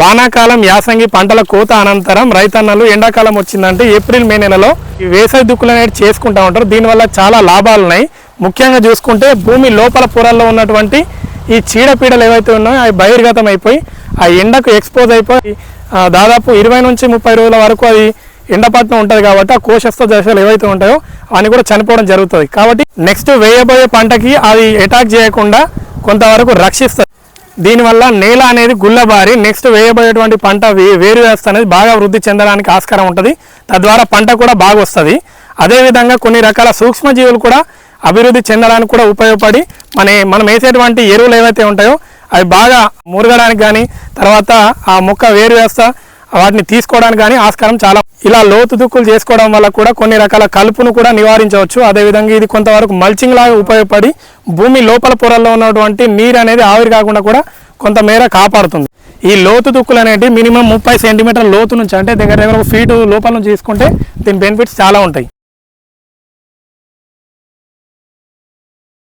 వానాకాలం యాసంగి పంటల కోత అనంతరం రైతన్నలు ఎండాకాలం వచ్చిందంటే ఏప్రిల్ మే నెలలో ఈ వేసవి దుక్కులు అనేది చేసుకుంటా ఉంటారు. దీనివల్ల చాలా లాభాలు ఉన్నాయి. ముఖ్యంగా చూసుకుంటే భూమి లోపల పొరల్లో ఉన్నటువంటి ఈ చీడపీడలు ఏవైతే ఉన్నాయో అవి బహిర్గతం అయిపోయి ఆ ఎండకు ఎక్స్పోజ్ అయిపోయి దాదాపు ఇరవై నుంచి ముప్పై రోజుల వరకు అది ఎండపట్నం ఉంటుంది కాబట్టి ఆ కోశస్థ దశలు ఏవైతే ఉంటాయో అవన్నీ కూడా చనిపోవడం జరుగుతుంది. కాబట్టి నెక్స్ట్ వేయబోయే పంటకి అది అటాక్ చేయకుండా కొంతవరకు రక్షిస్తుంది దీనివల్ల నేల అనేది గుల్లబారి నెక్స్ట్ వేయబోయేటువంటి పంట వే- వేరు వ్యవస్థ అనేది బాగా వృద్ధి చెందడానికి ఆస్కారం ఉంటుంది. తద్వారా పంట కూడా బాగా వస్తుంది. అదేవిధంగా కొన్ని రకాల సూక్ష్మజీవులు కూడా అభివృద్ధి చెందడానికి కూడా ఉపయోగపడి మన మనం వేసేటువంటి ఎరువులు ఏవైతే ఉంటాయో అవి బాగా మురగడానికి కానీ తర్వాత ఆ మొక్క వేరు వ్యవస్థ వాటిని తీసుకోవడానికి కానీ ఆస్కారం చాలా ఇలా లోతు దుక్కులు చేసుకోవడం వల్ల కూడా కొన్ని రకాల కలుపును కూడా నివారించవచ్చు. అదేవిధంగా ఇది కొంతవరకు మల్చింగ్ లాగా ఉపయోగపడి భూమి లోపల పొరల్లో ఉన్నటువంటి నీరు అనేది ఆవిరి కాకుండా కూడా కొంతమేర కాపాడుతుంది. ఈ లోతు దుక్కులు అనేవి మినిమం ముప్పై సెంటీమీటర్ లోతు నుంచి అంటే దగ్గర దగ్గర ఒక ఫీటు లోపల నుంచి తీసుకుంటే దీని బెనిఫిట్స్ చాలా ఉంటాయి.